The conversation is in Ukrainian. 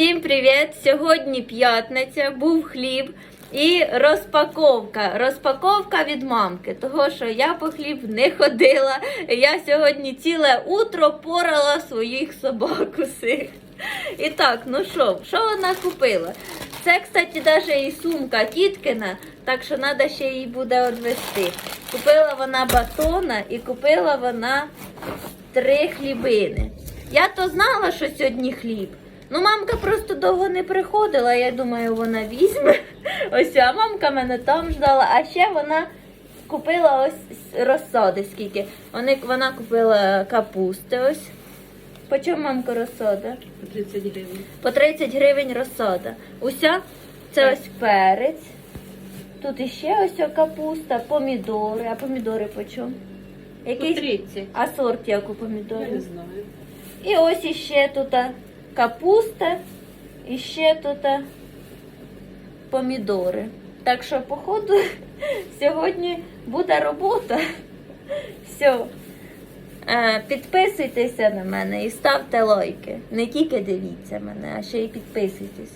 Всім привіт! Сьогодні п'ятниця, був хліб і розпаковка. Розпаковка від мамки, того що я по хліб не ходила. Я сьогодні ціле утро порала своїх собак усіх. І так, ну що, що вона купила? Це, кстати, навіть і сумка тіткина, так що треба ще її буде відвести. Купила вона батона і купила вона три хлібини. Я то знала, що сьогодні хліб. Ну, мамка просто довго не приходила, я думаю, вона візьме. Ось, а мамка мене там ждала, а ще вона купила ось розсади скільки. Вони, вона купила капусти ось. По чому мамка розсада? 30 гривень. По 30 гривень розсада. Уся це ось перець. Тут іще ось капуста, помідори. А помідори по чому? По 30. а сорт як у Я не знаю. І ось іще тут капуста, і ще тут помідори. Так що, походу, сьогодні буде робота. Все. Е, Підписуйтеся на мене і ставте лайки. Не тільки дивіться мене, а ще й підписуйтесь.